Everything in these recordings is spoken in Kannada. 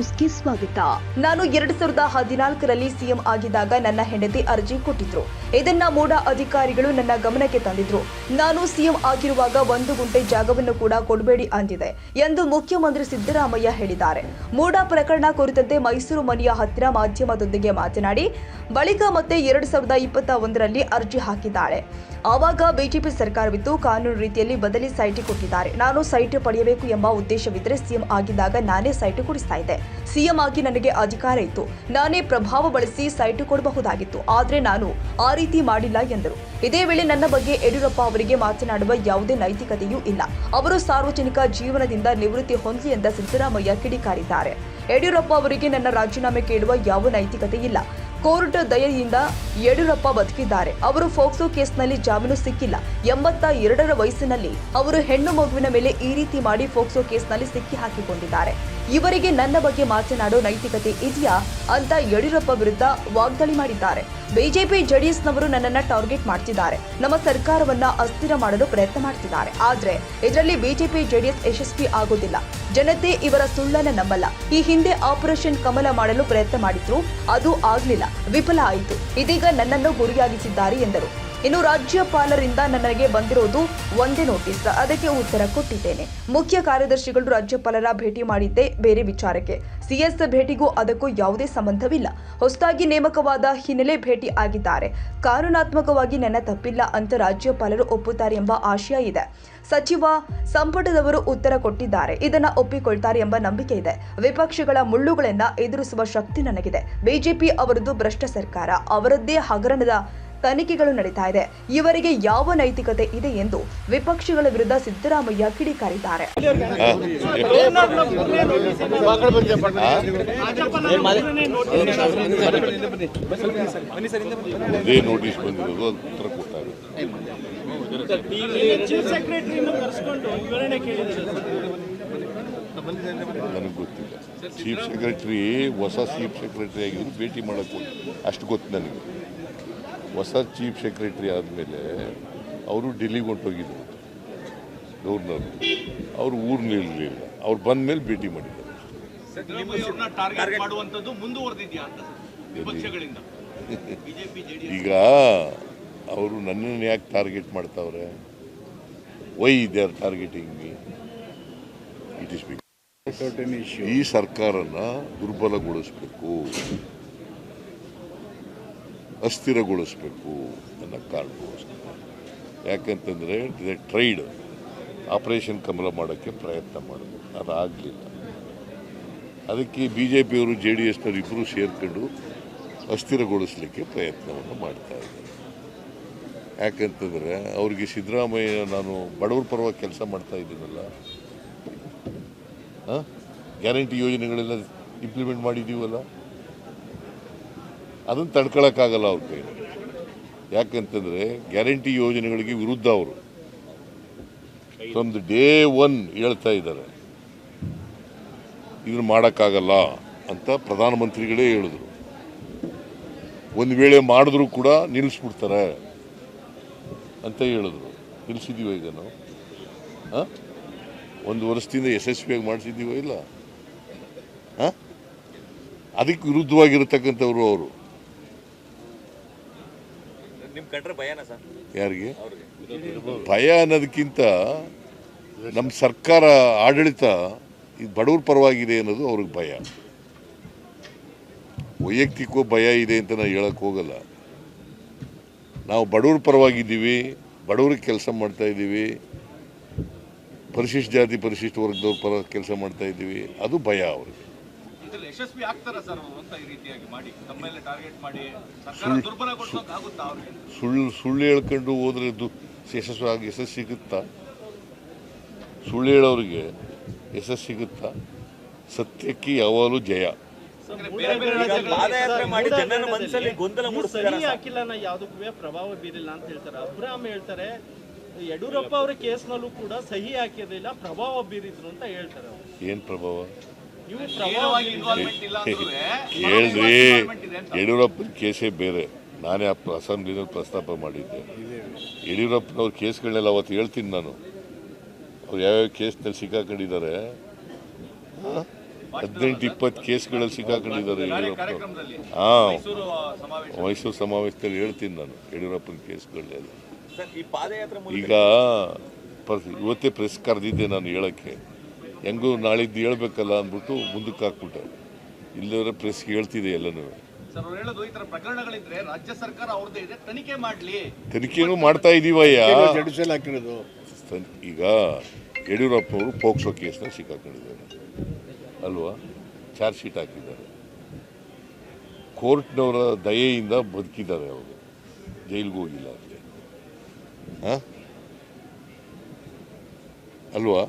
ನ್ಯೂಸ್ಗೆ ಸ್ವಾಗತ. ನಾನು ಎರಡ್ ಸಾವಿರದ ಹದಿನಾಲ್ಕರಲ್ಲಿ ಸಿಎಂ ಆಗಿದ್ದಾಗ ನನ್ನ ಹೆಂಡತಿ ಅರ್ಜಿ ಕೊಟ್ಟಿದ್ರು. ಇದನ್ನ ಮೂಡ ಅಧಿಕಾರಿಗಳು ನನ್ನ ಗಮನಕ್ಕೆ ತಂದಿದ್ರು. ನಾನು ಸಿಎಂ ಆಗಿರುವಾಗ ಒಂದು ಗುಂಟೆ ಜಾಗವನ್ನು ಕೂಡ ಕೊಡಬೇಡಿ ಅಂದಿದೆ ಎಂದು ಮುಖ್ಯಮಂತ್ರಿ ಸಿದ್ದರಾಮಯ್ಯ ಹೇಳಿದ್ದಾರೆ. ಮೂಡ ಪ್ರಕರಣ ಕುರಿತಂತೆ ಮೈಸೂರು ಮನೆಯ ಹತ್ತಿರ ಮಾಧ್ಯಮದೊಂದಿಗೆ ಮಾತನಾಡಿ, ಬಳಿಕ ಮತ್ತೆ ಎರಡ್ ಸಾವಿರದ ಇಪ್ಪತ್ತ ಒಂದರಲ್ಲಿ ಅರ್ಜಿ ಹಾಕಿದ್ದಾಳೆ. ಆವಾಗ ಬಿಜೆಪಿ ಸರ್ಕಾರವಿದ್ದು ಕಾನೂನು ರೀತಿಯಲ್ಲಿ ಬದಲಿ ಸೈಟ್ ಕೊಟ್ಟಿದ್ದಾರೆ. ನಾನು ಸೈಟ್ ಪಡೆಯಬೇಕು ಎಂಬ ಉದ್ದೇಶವಿದ್ದರೆ ಸಿಎಂ ಆಗಿದ್ದಾಗ ನಾನೇ ಸೈಟ್ ಕೊಡಿಸ್ತಾ ಇದ್ದೆ. ಸಿಎಂ ಆಗಿ ನನಗೆ ಅಧಿಕಾರ ಇತ್ತು. ನಾನೇ ಪ್ರಭಾವ ಬಳಸಿ ಸೈಟ್ ಕೊಡಬಹುದಾಗಿತ್ತು. ಆದರೆ ನಾನು ಆ ರೀತಿ ಮಾಡಿಲ್ಲ ಎಂದರು. ಇದೇ ವೇಳೆ ನನ್ನ ಬಗ್ಗೆ ಯಡಿಯೂರಪ್ಪ ಅವರಿಗೆ ಮಾತನಾಡುವ ಯಾವುದೇ ನೈತಿಕತೆಯೂ ಇಲ್ಲ. ಅವರು ಸಾರ್ವಜನಿಕ ಜೀವನದಿಂದ ನಿವೃತ್ತಿ ಹೊಂದಲಿ ಎಂದ ಸಿದ್ದರಾಮಯ್ಯ ಕಿಡಿಕಾರಿದ್ದಾರೆ. ಯಡಿಯೂರಪ್ಪ ಅವರಿಗೆ ನನ್ನ ರಾಜೀನಾಮೆ ಕೇಳುವ ಯಾವ ನೈತಿಕತೆ ಇಲ್ಲ. ಕೋರ್ಟ್ ದಯೆಯಿಂದ ಯಡಿಯೂರಪ್ಪ ಬದುಕಿದ್ದಾರೆ. ಅವರು ಫೋಕ್ಸೋ ಕೇಸ್ನಲ್ಲಿ ಜಾಮೀನು ಸಿಕ್ಕಿಲ್ಲ. ಎಂಬತ್ತ ಎರಡರ ವಯಸ್ಸಿನಲ್ಲಿ ಅವರು ಹೆಣ್ಣು ಮಗುವಿನ ಮೇಲೆ ಈ ರೀತಿ ಮಾಡಿ ಫೋಕ್ಸೋ ಕೇಸ್ನಲ್ಲಿ ಸಿಕ್ಕಿ ಹಾಕಿಕೊಂಡಿದ್ದಾರೆ ಇವರಿಗೆ ನನ್ನ ಬಗ್ಗೆ ಮಾತನಾಡೋ ನೈತಿಕತೆ ಇದೆಯಾ ಅಂತ ಯಡಿಯೂರಪ್ಪ ವಿರುದ್ಧ ವಾಗ್ದಾಳಿ ಮಾಡಿದ್ದಾರೆ. ಬಿಜೆಪಿ, ಜೆಡಿಎಸ್ನವರು ನನ್ನನ್ನ ಟಾರ್ಗೆಟ್ ಮಾಡ್ತಿದ್ದಾರೆ. ನಮ್ಮ ಸರ್ಕಾರವನ್ನ ಅಸ್ಥಿರ ಮಾಡಲು ಪ್ರಯತ್ನ ಮಾಡ್ತಿದ್ದಾರೆ. ಆದ್ರೆ ಇದರಲ್ಲಿ ಬಿಜೆಪಿ, ಜೆಡಿಎಸ್ ಯಶಸ್ವಿ ಆಗೋದಿಲ್ಲ. ಜನತೆ ಇವರ ಸುಳ್ಳನ್ನ ನಂಬಲ್ಲ. ಈ ಹಿಂದೆ ಆಪರೇಷನ್ ಕಮಲ ಮಾಡಲು ಪ್ರಯತ್ನ ಮಾಡಿದ್ರು. ಅದು ಆಗ್ಲಿಲ್ಲ. ವಿಫಲ ಆಯಿತು. ಇದೀಗ ನನ್ನನ್ನು ಗುರಿಯಾಗಿಸಿದ್ದಾರೆ ಎಂದರು. ಇನ್ನು ರಾಜ್ಯಪಾಲರಿಂದ ನನಗೆ ಬಂದಿರೋದು ಒಂದೇ ನೋಟಿಸ್. ಅದಕ್ಕೆ ಉತ್ತರ ಕೊಟ್ಟಿದ್ದೇನೆ. ಮುಖ್ಯ ಕಾರ್ಯದರ್ಶಿಗಳು ರಾಜ್ಯಪಾಲರ ಭೇಟಿ ಮಾಡಿದ್ದೆ ಬೇರೆ ವಿಚಾರಕ್ಕೆ. ಸಿಎಸ್ ಭೇಟಿಗೂ ಅದಕ್ಕೂ ಯಾವುದೇ ಸಂಬಂಧವಿಲ್ಲ. ಹೊಸದಾಗಿ ನೇಮಕವಾದ ಹಿನ್ನೆಲೆ ಭೇಟಿ ಆಗಿದ್ದಾರೆ. ಕಾನೂನಾತ್ಮಕವಾಗಿ ನನ್ನ ತಪ್ಪಿಲ್ಲ ಅಂತ ರಾಜ್ಯಪಾಲರು ಒಪ್ಪುತ್ತಾರೆ ಎಂಬ ಆಶಯ ಇದೆ. ಸಚಿವ ಸಂಪುಟದವರು ಉತ್ತರ ಕೊಟ್ಟಿದ್ದಾರೆ. ಇದನ್ನ ಒಪ್ಪಿಕೊಳ್ತಾರೆ ಎಂಬ ನಂಬಿಕೆ ಇದೆ. ವಿಪಕ್ಷಗಳ ಮುಳ್ಳುಗಳನ್ನ ಎದುರಿಸುವ ಶಕ್ತಿ ನನಗಿದೆ. ಬಿಜೆಪಿ ಅವರದ್ದು ಭ್ರಷ್ಟ ಸರ್ಕಾರ. ಅವರದ್ದೇ ಹಗರಣದ ತನಿಖೆಗಳು ನಡೀತಾ ಇದೆ. ಇವರಿಗೆ ಯಾವ ನೈತಿಕತೆ ಇದೆ ಎಂದು ವಿಪಕ್ಷಗಳ ವಿರುದ್ಧ ಸಿದ್ದರಾಮಯ್ಯ ಕಿಡಿಕಾರಿದ್ದಾರೆ. ನೋಟಿಸ್ ಬಂದಿರೋದು ನನಗೆ ಗೊತ್ತಿಲ್ಲ. ಚೀಫ್ ಸೆಕ್ರೆಟರಿ ಹೊಸ ಚೀಫ್ ಸೆಕ್ರೆಟರಿ ಆಗಿದ್ರು ಭೇಟಿ ಮಾಡೋಕ್ಕೆ ಅಷ್ಟು ಗೊತ್ತು ನನಗೆ. ಹೊಸ ಚೀಫ್ ಸೆಕ್ರೆಟರಿ ಆದಮೇಲೆ ಅವರು ಡೆಲ್ಲಿಗೆ ಹೊಂಟೋಗಿದ್ರು ಗವರ್ನರ್ ಅವರು ಊರು ನಿಲ್ಲಲಿಲ್ಲ ಅವ್ರು ಬಂದ ಮೇಲೆ ಭೇಟಿ ಮಾಡಿದ್ದಾರೆ ಈಗ ಅವರು ನನ್ನನ್ನು ಯಾಕೆ ಟಾರ್ಗೆಟ್ ಮಾಡ್ತಾವ್ರೆ? Why they are targeting me it is ಈ ಸರ್ಕಾರನ ದುರ್ಬಲಗೊಳಿಸಬೇಕು. ಅಸ್ಥಿರಗೊಳಿಸಬೇಕು ಅನ್ನೋ ಕಾರಣಕ್ಕೋಸ್ಕರ. ಯಾಕಂತಂದರೆ ಟ್ರೈಡ್, ಆಪರೇಷನ್ ಕಮಲ ಮಾಡೋಕ್ಕೆ ಪ್ರಯತ್ನ ಮಾಡಬೇಕು ಅದು ಆಗಲಿಲ್ಲ ಅದಕ್ಕೆ ಬಿ ಜೆ ಪಿಯವರು ಜೆ ಡಿ ಎಸ್ನವರು ಇಬ್ಬರು ಸೇರ್ಕೊಂಡು ಅಸ್ಥಿರಗೊಳಿಸಲಿಕ್ಕೆ ಪ್ರಯತ್ನವನ್ನು ಮಾಡ್ತಾ ಇದ್ದಾರೆ. ಯಾಕಂತಂದರೆ ಅವ್ರಿಗೆ ಸಿದ್ದರಾಮಯ್ಯ ನಾನು ಬಡವ್ರ ಪರವಾಗಿ ಕೆಲಸ ಮಾಡ್ತಾ ಇದ್ದೀನಲ್ಲ. ಗ್ಯಾರಂಟಿ ಯೋಜನೆಗಳೆಲ್ಲ ಇಂಪ್ಲಿಮೆಂಟ್ ಮಾಡಿದ್ದೀವಲ್ಲ? ಅದನ್ನು ತಡ್ಕೊಳ್ಳೋಕ್ಕಾಗಲ್ಲ ಅವ್ರ. ಕೈಯಲ್ಲಿ ಯಾಕಂತಂದರೆ ಗ್ಯಾರಂಟಿ ಯೋಜನೆಗಳಿಗೆ ವಿರುದ್ಧ ಅವರು. ಒಂದು ಡೇ ಒನ್ ಹೇಳ್ತಾ ಇದ್ದಾರೆ. ಇದನ್ನು ಮಾಡೋಕ್ಕಾಗಲ್ಲ ಅಂತ ಪ್ರಧಾನಮಂತ್ರಿಗಳೇ ಹೇಳಿದ್ರು. ಒಂದು ವೇಳೆ ಮಾಡಿದ್ರು ಕೂಡ ನಿಲ್ಲಿಸ್ಬಿಡ್ತಾರೆ ಅಂತ ಹೇಳಿದ್ರು. ನಿಲ್ಲಿಸಿದ್ದೀವ ಈಗ ನಾವು? ಹಾಂ? ಒಂದು ವರ್ಷದಿಂದ ಯಶಸ್ವಿಯಾಗಿ ಮಾಡಿಸಿದ್ದೀವೋ ಇಲ್ಲ? ಹಾಂ? ಅದಕ್ಕೆ ವಿರುದ್ಧವಾಗಿರತಕ್ಕಂಥವ್ರು ಅವರು. ಯಾರಿಗೆ? ಭಯ ಅನ್ನೋದಕ್ಕಿಂತ ನಮ್ಮ ಸರ್ಕಾರ ಆಡಳಿತ ಇದು ಬಡವ್ರ ಪರವಾಗಿದೆ ಅನ್ನೋದು ಅವ್ರಿಗೆ ಭಯ. ವೈಯಕ್ತಿಕವೂ ಭಯ ಇದೆ ಅಂತ ನಾನು ಹೇಳಕ್ಕೆ ಹೋಗಲ್ಲ. ನಾವು ಬಡವ್ರ ಪರವಾಗಿದ್ದೀವಿ ಬಡವ್ರಿಗೆ ಕೆಲಸ ಮಾಡ್ತಾ ಇದ್ದೀವಿ ಪರಿಶಿಷ್ಟ ಜಾತಿ ಪರಿಶಿಷ್ಟ ವರ್ಗದವ್ರ ಪರ ಕೆಲಸ ಮಾಡ್ತಾ ಇದ್ದೀವಿ ಅದು ಭಯ ಅವ್ರಿಗೆ. ಯಶಸ್ವಿ ಆಗ್ತಾರ ಸರ್ ಅಂತ ಈ ರೀತಿಯಾಗಿ ಮಾಡಿ? ತಮ್ಮೆಲ್ಲ ಟಾರ್ಗೆಟ್ ಮಾಡಿ ಸರ್ಕಾರ ದುರ್ಬಲಗೊಳಿಸೋಕೆ ಆಗುತ್ತಾ ಅವ್ರಿಗೆ? ಸುಳ್ಳು ಸುಳ್ಳು ಹೇಳ್ಕೊಂಡು ಹೋದ್ರೆ ಯಶಸ್ವಿ ಆಗಿ ಯಶಸ್ಸು ಸಿಗುತ್ತಾ? ಸುಳ್ಳು ಹೇಳೋರಿಗೆ ಯಶಸ್ಸು ಸಿಗುತ್ತಾ? ಸತ್ಯಕ್ಕೆ ಯಾವಾಗಲೂ ಜಯ. ಹಾಕಿಲ್ಲ ಯಾವುದಕ್ಕೂ ಪ್ರಭಾವ ಬೀರಿಲ್ಲ ಅಂತ ಹೇಳ್ತಾರೆ. ಅಬ್ರಾಮ್ ಹೇಳ್ತಾರೆ ಯಡಿಯೂರಪ್ಪ ಅವರ ಕೇಸ್ನಲ್ಲೂ ಕೂಡ ಸಹಿ ಹಾಕಿರಲಿಲ್ಲ ಪ್ರಭಾವ ಬೀರಿದ್ರು ಅಂತ ಹೇಳ್ತಾರೆ ಏನು ಪ್ರಭಾವ? ಅಂತ. ಯಡಿಯೂರಪ್ಪನ ಕೇಸೇ ಬೇರೆ. ನಾನೇ ಆ ಅಸೆಂಬ್ಲಿನಲ್ಲಿ ಪ್ರಸ್ತಾಪ ಮಾಡಿದ್ದೆ. ಯಡಿಯೂರಪ್ಪನವ್ರ ಕೇಸ್ಗಳನ್ನೆಲ್ಲ ಅವತ್ತು ಹೇಳ್ತೀನಿ ನಾನು. ಅವ್ರು ಯಾವ್ಯಾವ ಕೇಸ್ನಲ್ಲಿ ಸಿಕ್ಕಾಕೊಂಡಿದ್ದಾರೆ? ಹದಿನೆಂಟು ಇಪ್ಪತ್ತು ಕೇಸ್ಗಳಲ್ಲಿ ಸಿಕ್ಕಾಕೊಂಡಿದ್ದಾರೆ ಯಡಿಯೂರಪ್ಪ. ಹಾಂ. ಮೈಸೂರು ಆ, ಮೈಸೂರು ಸಮಾವೇಶದಲ್ಲಿ ಹೇಳ್ತೀನಿ ನಾನು ಯಡಿಯೂರಪ್ಪನ ಕೇಸ್ಗಳನ್ನೆಲ್ಲ. ಸರ್ ಈ ಪಾದಯಾತ್ರೆ ಮೂಲಕ ಈಗ ಇವತ್ತೇ ಪ್ರೆಸ್ ಕರೆದಿದ್ದೆ ನಾನು ಹೇಳೋಕ್ಕೆ. ಹೆಂಗೂ ನಾಳಿದ್ದು ಹೇಳ್ಬೇಕಲ್ಲ ಅಂದ್ಬಿಟ್ಟು ಮುಂದಕ್ಕೆ ಹಾಕ್ಬಿಟ್ಟೆ. ಇಲ್ಲದ್ರೆ ಪ್ರೆಸ್ ಹೇಳ್ತಿದೆ ಎಲ್ಲನೂ. ಸರ್ ಅವ್ರು ಹೇಳೋದು ಈ ತರ ಪ್ರಕರಣಗಳಿದ್ರೆ ರಾಜ್ಯ ಸರ್ಕಾರ ಅವ್ರದ್ದೇ ಇದೆ ತನಿಖೆ ಮಾಡ್ಲಿ. ತನಿಖೆನೂ ಮಾಡ್ತಾ ಇದೀವಯ್ಯ. ಈಗ ಯಡಿಯೂರಪ್ಪ ಅವರು ಯಡಿಯೂರಪ್ಪನವರು ಪೋಕ್ಸೋ ಕೇಸ್ನ ಸಿಕ್ಕಾಕೊಂಡಿದ್ದಾರೆ ಅಲ್ವಾ? ಚಾರ್ಜ್ ಶೀಟ್ ಹಾಕಿದ್ದಾರೆ. ಕೋರ್ಟ್ನವರ ದಯೆಯಿಂದ ಬದುಕಿದ್ದಾರೆ ಅವರು. ಜೈಲಿಗೆ ಹೋಗಿಲ್ಲ ಅಷ್ಟೇ ಹಾಂ? ಅಲ್ವಾ?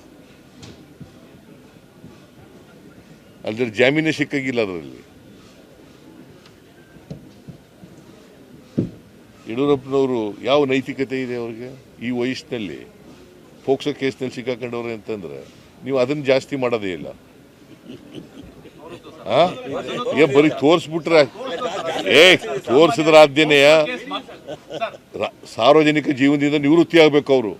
ಅದ್ರ ಜಾಮೀನೇ ಸಿಕ್ಕಾಗಿಲ್ಲ ಅದರಲ್ಲಿ. ಯಡಿಯೂರಪ್ಪನವರು ಯಾವ ನೈತಿಕತೆ ಇದೆ ಅವ್ರಿಗೆ? ಈ ವಯಸ್ಸಿನಲ್ಲಿ, ಪೋಕ್ಸೋ ಕೇಸ್ನಲ್ಲಿ ಸಿಕ್ಕಾಕೊಂಡವ್ರೆ ಅಂತಂದ್ರೆ ನೀವು ಅದನ್ನ ಜಾಸ್ತಿ ಮಾಡೋದೇ ಇಲ್ಲ? ಏ, ಬರೀ ತೋರಿಸ್ಬಿಟ್ರೆ ಏ, ತೋರಿಸಿದ್ರ ಆದ್ಯನೆಯ ಸಾರ್ವಜನಿಕ ಜೀವನದಿಂದ ನಿವೃತ್ತಿ ಆಗ್ಬೇಕು ಅವರು.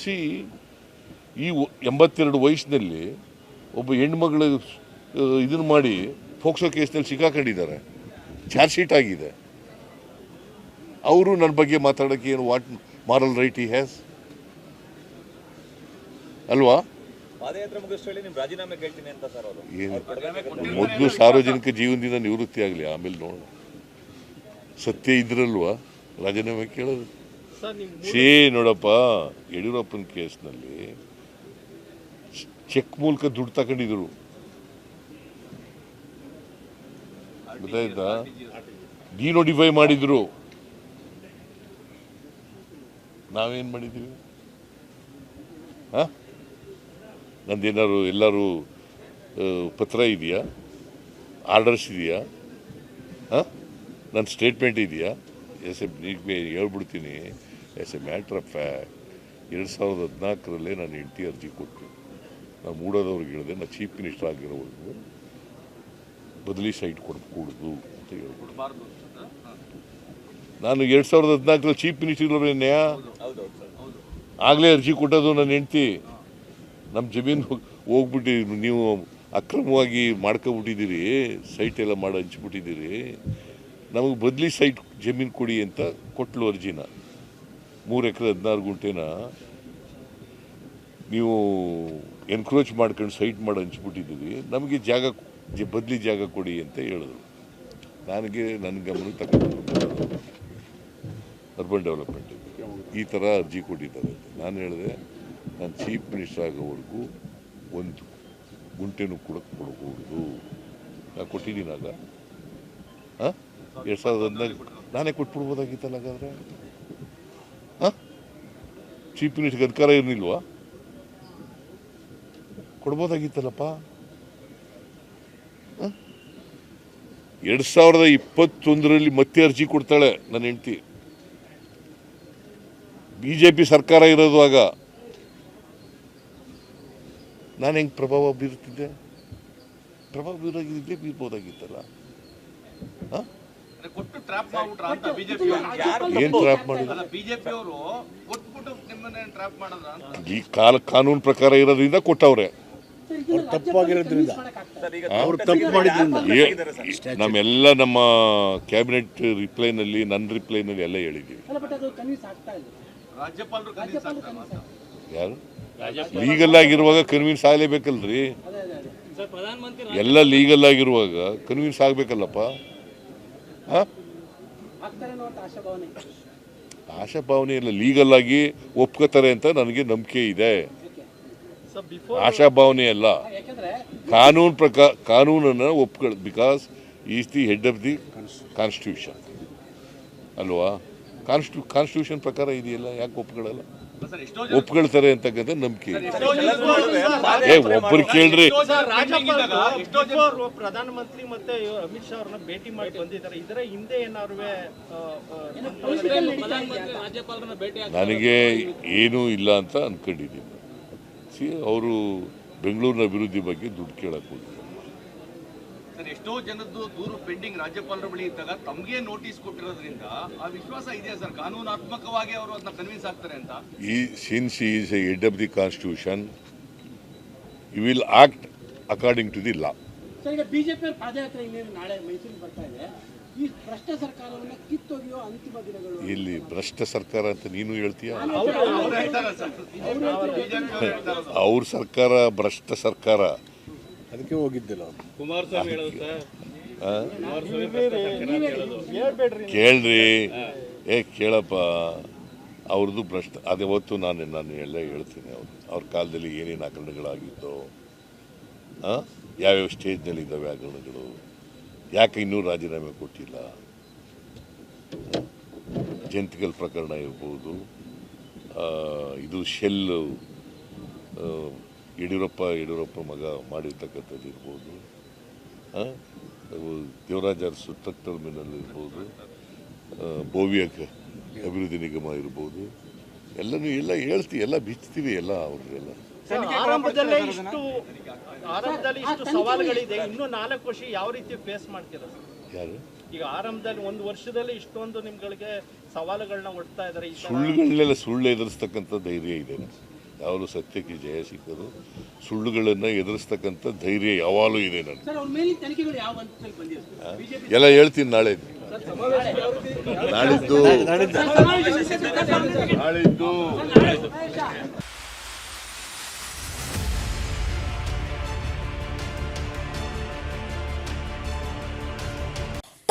ಸಿ ಈ ಎಂಬತ್ತೆರಡು ವಯಸ್ಸಿನಲ್ಲಿ ಒಬ್ಬ ಹೆಣ್ಮಗಳು ಇದನ್ನು ಮಾಡಿ ಫೋಕ್ಸೋ ಕೇಸ್ನಲ್ಲಿ ಸಿಕ್ಕಾಕೊಂಡಿದ್ದಾರೆ. ಚಾರ್ಜ್ ಶೀಟ್ ಆಗಿದೆ. ಅವರು ನನ್ನ ಬಗ್ಗೆ ಮಾತಾಡೋಕ್ಕೆ ಏನು what moral right he has ಅಲ್ವಾ? ಮೊದಲು ಸಾರ್ವಜನಿಕ ಜೀವನದಿಂದ ನಿವೃತ್ತಿ ಆಗಲಿ ಆಮೇಲೆ ನೋಡೋಣ. ಸತ್ಯ ಇದ್ರಲ್ವಾ? ರಾಜೀನಾಮೆ ಕೇಳೋದು. ಶೇ ನೋಡಪ್ಪ ಯಡಿಯೂರಪ್ಪನ ಕೇಸ್ನಲ್ಲಿ ಚೆಕ್ ಮೂಲಕ ದುಡ್ಡು ತಗೊಂಡಿದ್ರು ಗೊತ್ತಾಯ್ತಾ? ಡಿನೋಟಿಫೈ ಮಾಡಿದ್ರು. ನಾವೇನ್ ಮಾಡಿದ್ದೀವಿ ಹಾ? ನಂದೇನಾದ್ರು ಎಲ್ಲರೂ ಪತ್ರ ಇದೆಯಾ? ಆರ್ಡರ್ಸ್ ಇದೆಯಾ? ಹಾಂ? ನನ್ನ ಸ್ಟೇಟ್ಮೆಂಟ್ ಇದೆಯಾ? ಎಸ್ ಎ ಈಗ ಹೇಳ್ಬಿಡ್ತೀನಿ. As a matter of fact. ಎರಡು ಸಾವಿರದ ಹದಿನಾಲ್ಕರಲ್ಲೇ ನಾನು ಎಂಟಿ ಅರ್ಜಿ ಕೊಟ್ಟು ನಾನು ಮೂಡೋದವ್ರಿಗೆ ಹೇಳಿದೆ ನಾನು ಚೀಫ್ ಮಿನಿಸ್ಟರ್ ಆಗಿರೋವರೆಗೂ ಬದಲಿ ಸೈಟ್ ಕೊಡಕೂಡ್ದು ಅಂತ ಹೇಳ್ಬೋದು ನಾನು ಎರಡು ಸಾವಿರದ ಹದಿನಾಲ್ಕರಲ್ಲಿ ಚೀಫ್ ಮಿನಿಸ್ಟರ್ ಇರೋರೇನ್ಯಾ ಆಗಲೇ ಅರ್ಜಿ ಕೊಟ್ಟದು ನನ್ನ ಹೆಂಡ್ತಿ. ನಮ್ಮ ಜಮೀನು ಹೋಗ್ಬಿಟ್ಟಿ ನೀವು ಅಕ್ರಮವಾಗಿ ಮಾಡ್ಕೊಬಿಟ್ಟಿದ್ದೀರಿ ಸೈಟ್ ಎಲ್ಲ ಮಾಡಿ ಹಂಚ್ಬಿಟ್ಟಿದ್ದೀರಿ. ನಮಗೆ ಬದಲಿ ಸೈಟ್ ಜಮೀನು ಕೊಡಿ ಅಂತ ಕೊಟ್ಲು ಅರ್ಜಿನ. ಮೂರು ಎಕರೆ ಹದಿನಾರು ಗುಂಟೆನ. ನೀವು ಎನ್ಕ್ರೋಚ್ ಮಾಡ್ಕೊಂಡು ಸೈಟ್ ಮಾಡಿ ಹಂಚ್ಬಿಟ್ಟಿದ್ದೀವಿ ನಮಗೆ ಜಾಗ ಬದಲಿ ಜಾಗ ಕೊಡಿ ಅಂತ ಹೇಳಿದ್ರು. ನನಗೆ ನನ್ನ ಗಮನಕ್ಕೆ ತಗೊಂಡು ಅರ್ಬನ್ ಡೆವಲಪ್ಮೆಂಟ್ ಈ ಥರ ಅರ್ಜಿ ಕೊಟ್ಟಿದ್ದಾರೆ ನಾನು ಹೇಳಿದೆ, ನಾನು ಚೀಫ್ ಮಿನಿಸ್ಟರ್ ಆಗೋವರೆಗೂ ಒಂದು ಗುಂಟೆನೂ ಕೂಡ ಕೊಡಕೂಡದು ನಾನು ಕೊಟ್ಟಿದ್ದೀನಾಗ ಹಾಂ? ಎರಡು ಸಾವಿರದ ಹದಿನಾಲ್ಕು ನಾನೇ ಕೊಟ್ಬಿಡ್ಬೋದಾಗಿತ್ತಲ್ಲ ಹಾಗಾದ್ರೆ? ಹಾಂ? ಚೀಫ್ ಮಿನಿಸ್ಟರ್ಗೆ ಅಧಿಕಾರ ಇರಲಿಲ್ವಾ? ಕೊಡ್ಬೋದಾಗಿತ್ತಲ್ಲಪ್ಪ? ಎರಡು ಸಾವಿರದ ಇಪ್ಪತ್ತೊಂದರಲ್ಲಿ ಮತ್ತೆ ಅರ್ಜಿ ಕೊಡ್ತಾಳೆ ನನ್ನ ಹೆಂಡ್ತಿ. ಬಿ ಜೆ ಪಿ ಸರ್ಕಾರ ಇರೋದು ಆಗ ನಾನು ಹೆಂಗೆ ಪ್ರಭಾವ ಬೀರುತ್ತಿದ್ದೆ? ಪ್ರಭಾವ ಬೀರಾಗಿದ್ದೆ ಬೀರ್ಬೋದಾಗಿತ್ತಲ್ಲ. ಅಂದ್ರೆ ಕೊಟ್ಟು ಟ್ರ್ಯಾಪ್ ಮಾಡ್ಬಿಟ್ರ ಅಂತ ಬಿಜೆಪಿ ಯಾರು ಏನು ಟ್ರಾಪ್ ಮಾಡಿದ್ರು? ಬಿಜೆಪಿ ಅವರು ಕೊಟ್ಬಿಟ್ಟು ನಿಮ್ಮನ್ನ ಟ್ರ್ಯಾಪ್ ಮಾಡಿದ್ರ ಅಂತ. ಈ ಕಾಲ ಕಾನೂನು ಪ್ರಕಾರ ಇರೋದ್ರಿಂದ ಕೊಟ್ಟವ್ರೆ. ಅವ್ರು ತಪ್ಪಾಗಿರೋದ್ರಿಂದ. ಸರ್ ಈಗ ಅವ್ರು ತಪ್ಪು ಮಾಡಿದ್ರಿಂದ. ನಮ್ಮೆಲ್ಲ ನಮ್ಮ ಕ್ಯಾಬಿನೆಟ್ ರಿಪ್ಲೈನಲ್ಲಿ ನನ್ನ ರಿಪ್ಲೈನಲ್ಲಿ ಎಲ್ಲ ಹೇಳಿದ್ದೀವಿ. ರಾಜ್ಯಪಾಲರು ಕನ್ವಿನ್ಸ್ ಆಗ್ತಾರ ಅಂತ. ಯಾರು? ಲೀಗಲ್ ಆಗಿರುವಾಗ ಕನ್ವಿನ್ಸ್ ಆಗಲೇಬೇಕಲ್ರಿ? ಎಲ್ಲ ಲೀಗಲ್ ಆಗಿರುವಾಗ ಕನ್ವಿನ್ಸ್ ಆಗಬೇಕಲ್ಲಪ್ಪ? ಆಶಾಭಾವನೆ. ಇಲ್ಲ. ಲೀಗಲ್ ಆಗಿ ಒಪ್ಕೋತಾರೆ ಅಂತ ನನಗೆ ನಂಬಿಕೆ ಇದೆ. ಆಶಾಭಾವನೆ ಅಲ್ಲ. ಕಾನೂನು ಪ್ರಕಾರ ಕಾನೂನನ್ನು ಒಪ್ಕೊಳ್ಳೋದು because is the head of the constitution ಅಲ್ವಾ? ಕಾನ್ಸ್ಟಿ ಕಾನ್ಸ್ಟಿಟ್ಯೂಷನ್ ಪ್ರಕಾರ ಇದೆಯಲ್ಲ? ಯಾಕೆ ಒಪ್ಕೊಳ್ಳಲ್ಲ ಒಪ್ಕೊಳ್ತಾರೆ ಅಂತಕ್ಕಂಥ ನಂಬಿಕೆ ಏ ಒಬ್ಬರು ಕೇಳ್ರಿ. ಪ್ರಧಾನಮಂತ್ರಿ ಮತ್ತೆ ಅಮಿತ್ ಶಾ ಅವ್ರನ್ನ ಭೇಟಿ ಮಾಡಿ ಬಂದಿದ್ದಾರೆ. ಇದರ ಹಿಂದೆ ಏನಾದ್ರು ನನಗೆ ಏನೂ ಇಲ್ಲ ಅಂತ ಅನ್ಕೊಂಡಿದ್ದೀನಿ. ಸಿ ಅವರು ಬೆಂಗಳೂರಿನ ಅಭಿವೃದ್ಧಿ ಬಗ್ಗೆ ದುಡ್ಡು ಕೇಳಕ್ಕೆ ಹೋಗಿದ್ದಾರೆ ಸರ್ ಎಷ್ಟೋ ಜನದ್ದು ದೂರು ಪೆಂಡಿಂಗ್ ರಾಜ್ಯಪಾಲರ ಬಳಿ ಇದ್ದಾಗ ತಮಗೆ ನೋಟಿಸ್ ಕೊಟ್ಟಿರೋದ್ರಿಂದ ಆ ವಿಶ್ವಾಸ ಇದೆಯಾ ಸರ್? ಕಾನೂನಾತ್ಮಕವಾಗಿ ಅವರು ಅದನ್ನ ಕನ್ವಿನ್ಸ್ ಆಗ್ತಾರೆ ಅಂತ. He since is a head of the constitution you will act according to the law sir ಈಗ ಬಿಜೆಪಿ ಪಾದಯಾತ್ರೆ ಇನ್ನೇನು ನಾಳೆ ಮೈಸೂರಿಗೆ ಬರ್ತಾ ಇದೆ. ಈ ಭ್ರಷ್ಟ ಸರ್ಕಾರವನ್ನ ಕಿತ್ತೊಗೆಯುವ ಅಂತಿಮ ದಿನಗಳು. ಇಲ್ಲಿ ಭ್ರಷ್ಟ ಸರ್ಕಾರ ಅಂತ ನೀನು ಹೇಳ್ತೀಯ? ಅವ್ರು ಸರ್ಕಾರ ಭ್ರಷ್ಟ ಸರ್ಕಾರ. ಅದಕ್ಕೆ ಹೋಗಿದ್ದಿಲ್ಲ ಕೇಳ್ರಿ. ಏ ಕೇಳಪ್ಪ. ಅವ್ರದ್ದು ಭ್ರಷ್ಟ ಅದೇ ನಾನು ನಾನು ಎಲ್ಲ ಹೇಳ್ತೀನಿ ಅವ್ರು ಅವ್ರ ಕಾಲದಲ್ಲಿ ಏನೇನು ಹಗರಣಗಳಾಗಿತ್ತು ಆ? ಯಾವ್ಯಾವ ಸ್ಟೇಜ್ನಲ್ಲಿ ಇದ್ದಾವೆ ಹಗರಣಗಳು ಯಾಕೆ ಇನ್ನೂ ರಾಜೀನಾಮೆ ಕೊಟ್ಟಿಲ್ಲ? ಜಂತಿಕಲ್ ಪ್ರಕರಣ ಇರ್ಬೋದು. ಇದು ಶೆಲ್ ಯಡಿಯೂರಪ್ಪ ಯಡಿಯೂರಪ್ಪ ಮಗ ಮಾಡಿರ್ತಕ್ಕಂಥದ್ದು ಇರ್ಬೋದು. ದೇವರಾಜ ಅರಸು ಮಿನಲ್ಲಿ ಇರ್ಬೋದು. ಭವ್ಯ ಅಭಿವೃದ್ಧಿ ನಿಗಮ ಇರ್ಬೋದು. ಎಲ್ಲನೂ ಎಲ್ಲ ಹೇಳ್ತೀವಿ ಎಲ್ಲ ಬಿಚ್ತೀವಿ ಎಲ್ಲ ಅವ್ರದ್ದೆಲ್ಲ. ಆರಂಭದಲ್ಲೇ ಇಷ್ಟು ಆರಂಭದಲ್ಲಿ ಇಷ್ಟು ಸವಾಲುಗಳಿದೆ. ಇನ್ನೂ ನಾಲ್ಕು ವರ್ಷ ಯಾವ ರೀತಿ ಫೇಸ್ ಮಾಡ್ತೀರಾ ಸರ್? ಯಾರು? ಈಗ ಆರಂಭದಲ್ಲಿ ಒಂದು ವರ್ಷದಲ್ಲಿ ಇಷ್ಟೊಂದು ನಿಮ್ಗಳಿಗೆ ಸವಾಲುಗಳನ್ನ ಒಡ್ತಾ ಇದ್ದಾರೆ. ಸುಳ್ಳುಗಳನ್ನೆಲ್ಲ ಸುಳ್ಳು ಎದುರಿಸ್ತಕ್ಕಂಥ ಧೈರ್ಯ ಇದೆ. ಯಾವಾಗಲೂ ಸತ್ಯಕ್ಕೆ ಜಯ ಸಿಕ್ಕರು ಸುಳ್ಳುಗಳನ್ನು ಎದುರಿಸ್ತಕ್ಕಂಥ ಧೈರ್ಯ ಯಾವಾಗಲೂ ಇದೆ ನನಗೆ. ಬಿಜೆಪಿ ಎಲ್ಲ ಹೇಳ್ತೀನಿ ನಾಳೆ. ನಾಳಿದ್ದು ನಾಳಿದ್ದು